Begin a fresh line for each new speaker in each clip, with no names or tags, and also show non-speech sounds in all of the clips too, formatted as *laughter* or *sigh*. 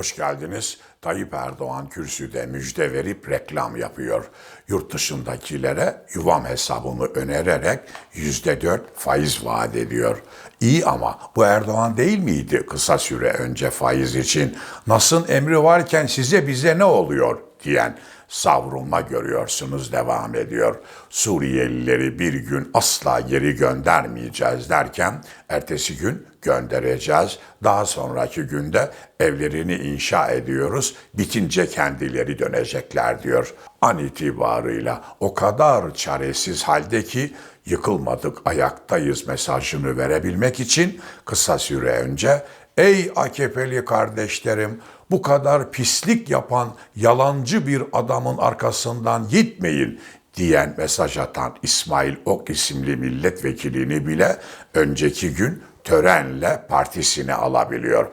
Hoş geldiniz. Tayyip Erdoğan kürsüde müjde verip reklam yapıyor. Yurt dışındakilere yuvam hesabını önererek yüzde dört faiz vaat ediyor. İyi ama bu Erdoğan değil miydi kısa süre önce faiz için? Nas'ın emri varken size bize ne oluyor diyen savrulma görüyorsunuz devam ediyor. Suriyelileri bir gün asla geri göndermeyeceğiz derken ertesi gün göndereceğiz. Daha sonraki günde evlerini inşa ediyoruz. Bitince kendileri dönecekler diyor. An itibarıyla o kadar çaresiz halde ki yıkılmadık ayaktayız mesajını verebilmek için kısa süre önce Ey AKP'li kardeşlerim bu kadar pislik yapan yalancı bir adamın arkasından gitmeyin diyen mesaj atan İsmail Ok isimli milletvekilini bile önceki gün törenle partisine alabiliyor.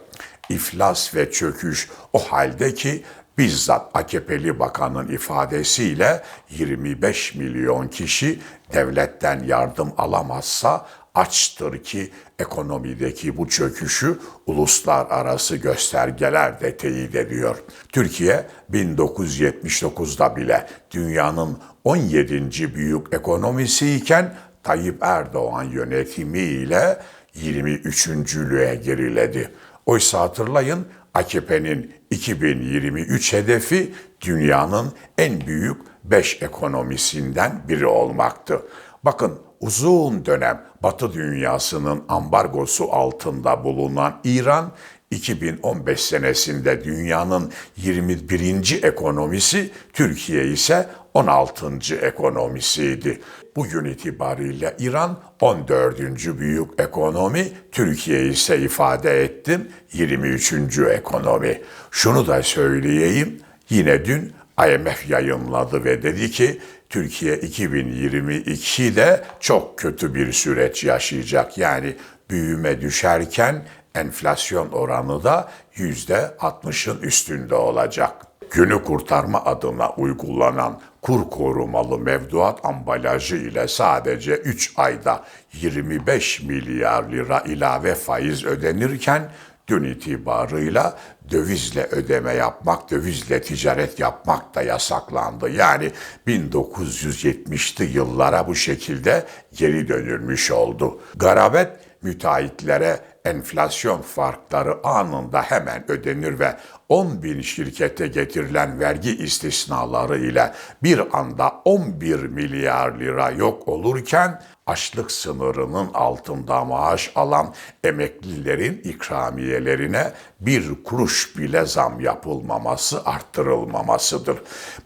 İflas ve çöküş o halde ki bizzat AKP'li bakanın ifadesiyle 25 milyon kişi devletten yardım alamazsa açtır ki ekonomideki bu çöküşü uluslararası göstergeler de teyit ediyor. Türkiye 1979'da bile dünyanın 17. büyük ekonomisi iken Tayyip Erdoğan yönetimiyle 23.lüğe geriledi. Oysa hatırlayın AKP'nin 2023 hedefi dünyanın en büyük 5 ekonomisinden biri olmaktı. Bakın uzun dönem Batı dünyasının ambargosu altında bulunan İran 2015 senesinde dünyanın 21. ekonomisi, Türkiye ise 16. ekonomisiydi. Bugün itibariyle İran 14. büyük ekonomi, Türkiye ise ifade ettim 23. ekonomi. Şunu da söyleyeyim, yine dün IMF yayınladı ve dedi ki Türkiye 2022'de çok kötü bir süreç yaşayacak. Yani büyüme düşerken enflasyon oranı da %60'ın üstünde olacak. Günü kurtarma adına uygulanan kur korumalı mevduat ambalajı ile sadece 3 ayda 25 milyar lira ilave faiz ödenirken dün itibarıyla dövizle ödeme yapmak, dövizle ticaret yapmak da yasaklandı. Yani 1970'li yıllara bu şekilde geri dönülmüş oldu. Garabet müteahhitlere enflasyon farkları anında hemen ödenir ve 10 bin şirkete getirilen vergi istisnaları ile bir anda 11 milyar lira yok olurken açlık sınırının altında maaş alan emeklilerin ikramiyelerine bir kuruş bile zam yapılmaması, arttırılmamasıdır.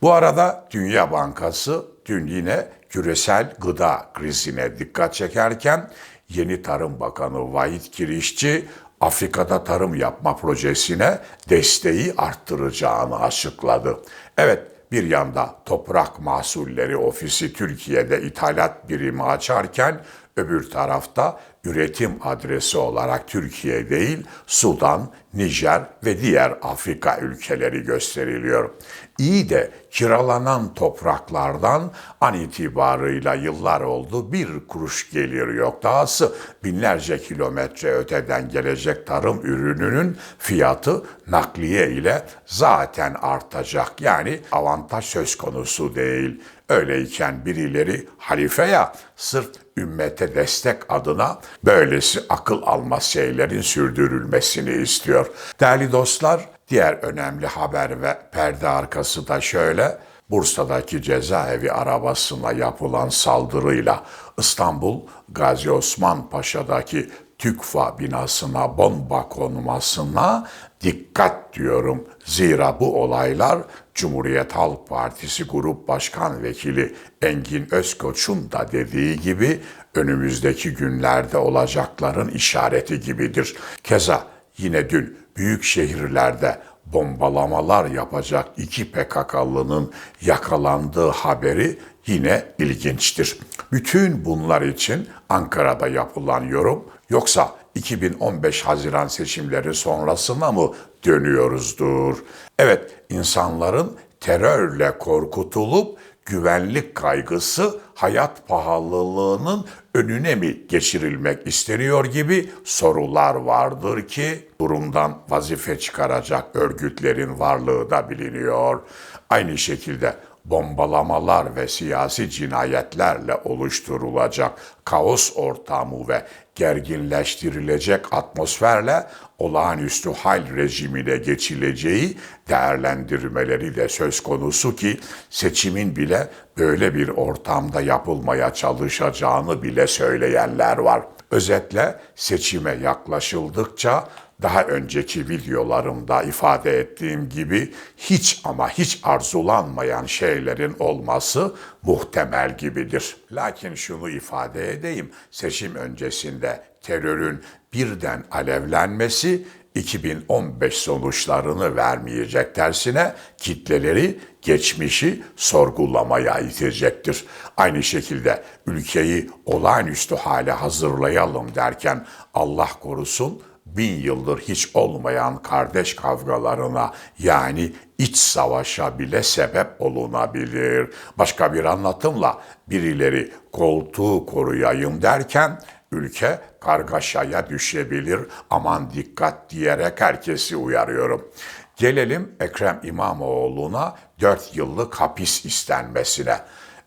Bu arada Dünya Bankası dün yine küresel gıda krizine dikkat çekerken Yeni Tarım Bakanı Vahit Kirişçi Afrika'da tarım yapma projesine desteği arttıracağını açıkladı. Evet, bir yanda Toprak Mahsulleri Ofisi Türkiye'de ithalat birimi açarken öbür tarafta üretim adresi olarak Türkiye değil, Sudan, Nijer ve diğer Afrika ülkeleri gösteriliyor. İyi de kiralanan topraklardan an itibarıyla yıllar oldu bir kuruş gelir yok. Dahası binlerce kilometre öteden gelecek tarım ürününün fiyatı nakliye ile zaten artacak. Yani avantaj söz konusu değil. Öyleyken birileri halife ya sırf ümmete destek adına böylesi akıl almaz şeylerin sürdürülmesini istiyor. Değerli dostlar, diğer önemli haber ve perde arkası da şöyle. Bursa'daki cezaevi arabasına yapılan saldırıyla İstanbul Gazi Osman Paşa'daki TÜKFA binasına bomba konmasına dikkat diyorum. Zira bu olaylar Cumhuriyet Halk Partisi Grup Başkan Vekili Engin Özkoç'un da dediği gibi önümüzdeki günlerde olacakların işareti gibidir. Keza yine dün büyük şehirlerde bombalamalar yapacak iki PKK'lının yakalandığı haberi yine ilginçtir. Bütün bunlar için Ankara'da yapılan yorum yoksa 2015 Haziran seçimleri sonrasına mı dönüyoruzdur? Evet, insanların terörle korkutulup güvenlik kaygısı hayat pahalılığının önüne mi geçirilmek isteniyor gibi sorular vardır ki durumdan vazife çıkaracak örgütlerin varlığı da biliniyor. Aynı şekilde bombalamalar ve siyasi cinayetlerle oluşturulacak kaos ortamı ve gerginleştirilecek atmosferle olağanüstü hal rejimine geçileceği değerlendirmeleri de söz konusu ki seçimin bile böyle bir ortamda yapılmaya çalışacağını bile söyleyenler var. Özetle seçime yaklaşıldıkça daha önceki videolarımda ifade ettiğim gibi hiç ama hiç arzulanmayan şeylerin olması muhtemel gibidir. Lakin şunu ifade edeyim, seçim öncesinde terörün birden alevlenmesi 2015 sonuçlarını vermeyecek tersine kitleleri geçmişi sorgulamaya itecektir. Aynı şekilde ülkeyi olağanüstü hale hazırlayalım derken Allah korusun bin yıldır hiç olmayan kardeş kavgalarına yani iç savaşa bile sebep olunabilir. Başka bir anlatımla birileri koltuğu koruyayım derken ülke kargaşaya düşebilir. Aman dikkat diyerek herkesi uyarıyorum. Gelelim Ekrem İmamoğlu'na 4 yıllık hapis istenmesine.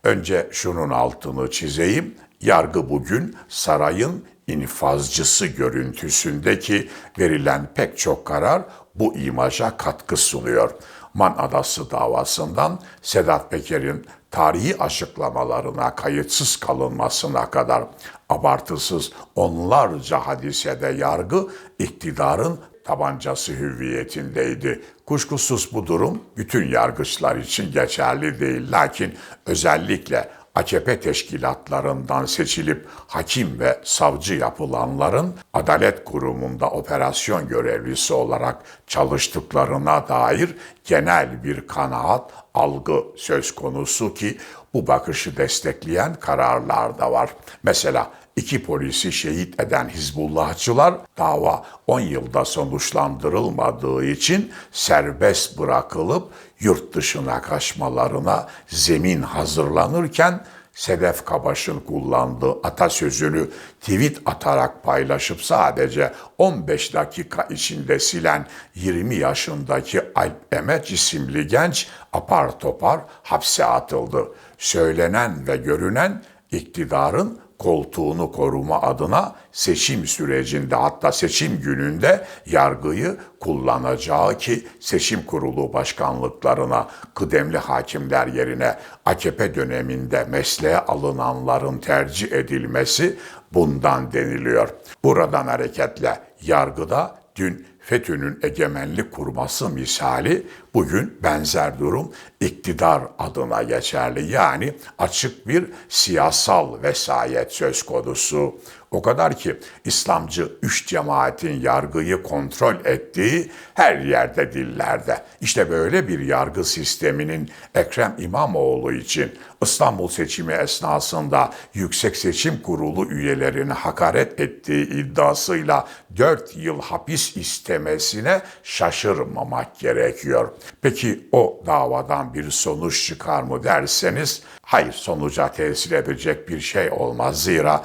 Önce şunun altını çizeyim. Yargı bugün sarayın infazcısı görüntüsündeki verilen pek çok karar bu imaja katkı sunuyor. Man Adası davasından Sedat Peker'in tarihi açıklamalarına kayıtsız kalınmasına kadar abartısız onlarca hadisede yargı iktidarın tabancası hüviyetindeydi. Kuşkusuz bu durum bütün yargıçlar için geçerli değil. Lakin özellikle AKP teşkilatlarından seçilip hakim ve savcı yapılanların Adalet Kurumu'nda operasyon görevlisi olarak çalıştıklarına dair genel bir kanaat, algı söz konusu ki bu bakışı destekleyen kararlar da var. Mesela iki polisi şehit eden Hizbullahçılar dava 10 yılda sonuçlandırılmadığı için serbest bırakılıp yurt dışına kaçmalarına zemin hazırlanırken Sedef Kabaş'ın kullandığı atasözünü tweet atarak paylaşıp sadece 15 dakika içinde silen 20 yaşındaki Alp Emet isimli genç apar topar hapse atıldı. Söylenen ve görünen iktidarın koltuğunu koruma adına seçim sürecinde hatta seçim gününde yargıyı kullanacağı ki seçim kurulu başkanlıklarına kıdemli hakimler yerine AKP döneminde mesleğe alınanların tercih edilmesi bundan deniliyor. Buradan hareketle yargıda dün FETÖ'nün egemenlik kurması misali bugün benzer durum iktidar adına geçerli. Yani açık bir siyasal vesayet söz konusu. O kadar ki İslamcı üç cemaatin yargıyı kontrol ettiği her yerde dillerde. İşte böyle bir yargı sisteminin Ekrem İmamoğlu için İstanbul seçimi esnasında Yüksek Seçim Kurulu üyelerini hakaret ettiği iddiasıyla 4 yıl hapis istemesine şaşırmamak gerekiyor. Peki o davadan bir sonuç çıkar mı derseniz hayır sonuca tesir edecek bir şey olmaz. Zira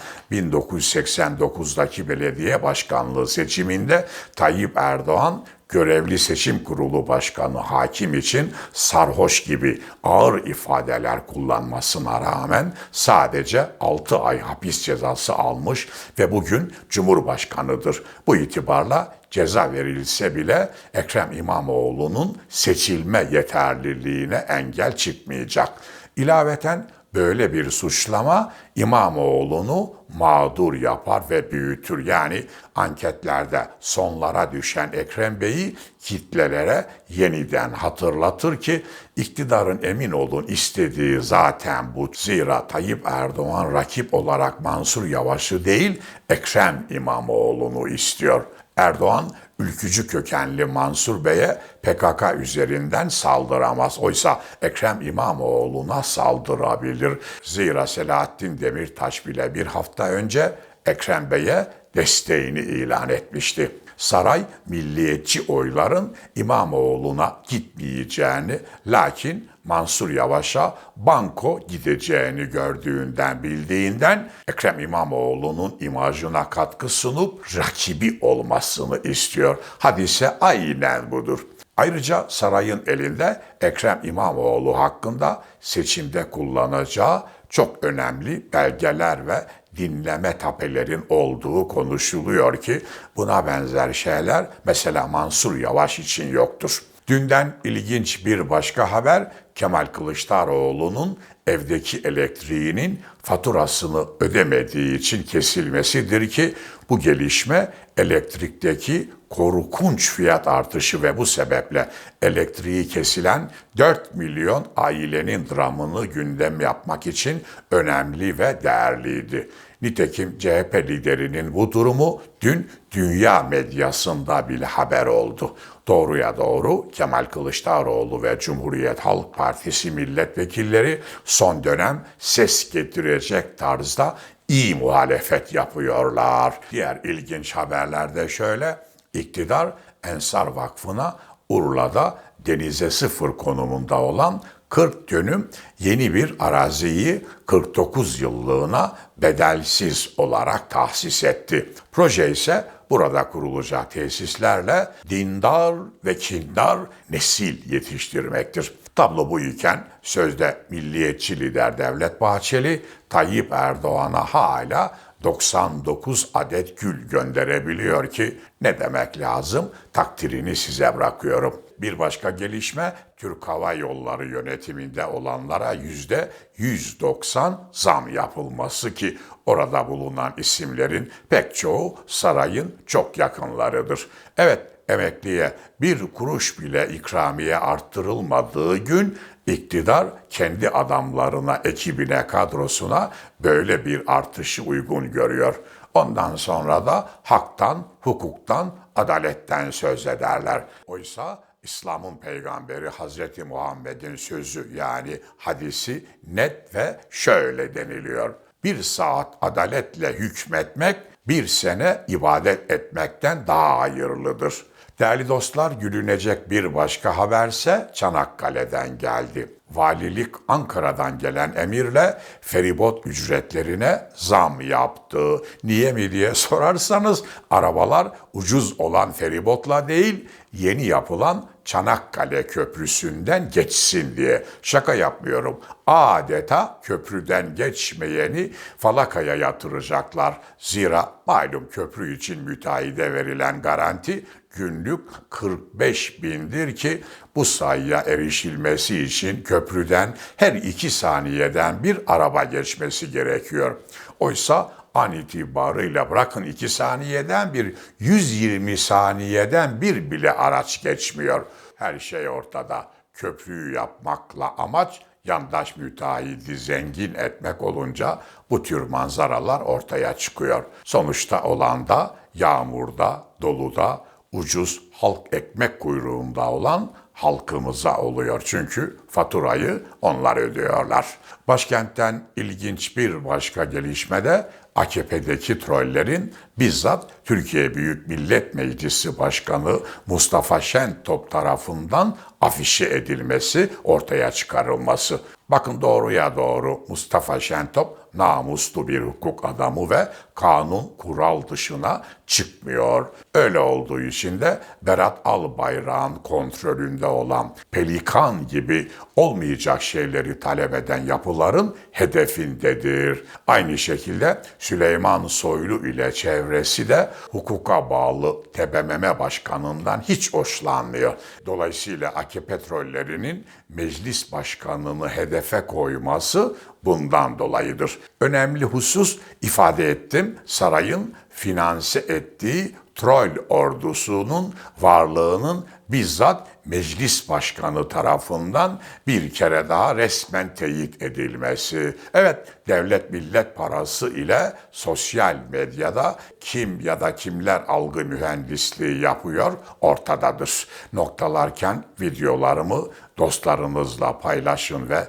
1989'daki belediye başkanlığı seçiminde Tayyip Erdoğan görevli seçim kurulu başkanı hakim için sarhoş gibi ağır ifadeler kullanmasına rağmen sadece 6 ay hapis cezası almış ve bugün Cumhurbaşkanıdır. Bu itibarla ceza verilse bile Ekrem İmamoğlu'nun seçilme yeterliliğine engel çıkmayacak. İlaveten böyle bir suçlama İmamoğlu'nu mağdur yapar ve büyütür. Yani anketlerde sonlara düşen Ekrem Bey'i kitlelere yeniden hatırlatır ki iktidarın emin olun istediği zaten bu. Zira Tayyip Erdoğan rakip olarak Mansur Yavaş'ı değil Ekrem İmamoğlu'nu istiyor. Erdoğan ülkücü kökenli Mansur Bey'e PKK üzerinden saldıramaz. Oysa Ekrem İmamoğlu'na saldırabilir. Zira Selahattin Demirtaş bile bir hafta önce Ekrem Bey'e desteğini ilan etmişti. Saray milliyetçi oyların İmamoğlu'na gitmeyeceğini lakin Mansur Yavaş'a banko gideceğini gördüğünden bildiğinden Ekrem İmamoğlu'nun imajına katkı sunup rakibi olmasını istiyor. Hadise aynen budur. Ayrıca sarayın elinde Ekrem İmamoğlu hakkında seçimde kullanacağı çok önemli belgeler ve dinleme tapelerin olduğu konuşuluyor ki buna benzer şeyler mesela Mansur Yavaş için yoktur. Dünden ilginç bir başka haber Kemal Kılıçdaroğlu'nun evdeki elektriğinin faturasını ödemediği için kesilmesidir ki bu gelişme elektrikteki korkunç fiyat artışı ve bu sebeple elektriği kesilen 4 milyon ailenin dramını gündem yapmak için önemli ve değerliydi. Nitekim CHP liderinin bu durumu dün dünya medyasında bile haber oldu. Doğruya doğru Kemal Kılıçdaroğlu ve Cumhuriyet Halk Partisi milletvekilleri son dönem ses getirecek tarzda iyi muhalefet yapıyorlar. Diğer ilginç haberlerde şöyle, iktidar Ensar Vakfı'na Urla'da denize sıfır konumunda olan 40 dönüm yeni bir araziyi 49 yıllığına bedelsiz olarak tahsis etti. Proje ise burada kurulacak tesislerle dindar ve kindar nesil yetiştirmektir. Tablo bu iken sözde milliyetçi lider Devlet Bahçeli, Tayyip Erdoğan'a hala 99 adet gül gönderebiliyor ki ne demek lazım takdirini size bırakıyorum. Bir başka gelişme Türk Hava Yolları yönetiminde olanlara yüzde 190 zam yapılması ki orada bulunan isimlerin pek çoğu sarayın çok yakınlarıdır. Evet emekliye bir kuruş bile ikramiye arttırılmadığı gün iktidar kendi adamlarına, ekibine, kadrosuna böyle bir artışı uygun görüyor. Ondan sonra da haktan, hukuktan, adaletten söz ederler. Oysa İslam'ın peygamberi Hazreti Muhammed'in sözü yani hadisi net ve şöyle deniliyor. Bir saat adaletle hükmetmek bir sene ibadet etmekten daha hayırlıdır. Değerli dostlar gülünecek bir başka haberse Çanakkale'den geldi. Valilik Ankara'dan gelen emirle feribot ücretlerine zam yaptı. Niye mi diye *laughs* sorarsanız arabalar ucuz olan feribotla değil yeni yapılan Çanakkale Köprüsü'nden geçsin diye. Şaka yapmıyorum. Adeta köprüden geçmeyeni falakaya yatıracaklar. Zira malum köprü için müteahhide verilen garanti günlük 45 bindir ki bu sayıya erişilmesi için köprüden her iki saniyeden bir araba geçmesi gerekiyor. Oysa an itibarıyla bırakın 2 saniyeden bir 120 saniyeden bir bile araç geçmiyor. Her şey ortada. Köprüyü yapmakla amaç yandaş müteahhidi zengin etmek olunca bu tür manzaralar ortaya çıkıyor. Sonuçta olan da yağmurda, doluda, ucuz halk ekmek kuyruğunda olan halkımıza oluyor. Çünkü faturayı onlar ödüyorlar. Başkentten ilginç bir başka gelişmede AKP'deki trollerin bizzat Türkiye Büyük Millet Meclisi Başkanı Mustafa Şentop tarafından afişe edilmesi, ortaya çıkarılması. Bakın doğruya doğru Mustafa Şentop namuslu bir hukuk adamı ve kanun kural dışına çıkmıyor. Öyle olduğu için de Berat Albayrak'ın kontrolünde olan Pelikan gibi olmayacak şeyleri talep eden yapıların hedefindedir. Aynı şekilde Süleyman Soylu ile çevresi de hukuka bağlı TBMM başkanından hiç hoşlanmıyor. Dolayısıyla AKP trollerinin meclis başkanını hedefe koyması bundan dolayıdır. Önemli husus ifade ettim sarayın finanse ettiği troll ordusunun varlığının bizzat meclis başkanı tarafından bir kere daha resmen teyit edilmesi. Evet, devlet millet parası ile sosyal medyada kim ya da kimler algı mühendisliği yapıyor ortadadır. Noktalarken videolarımı dostlarınızla paylaşın ve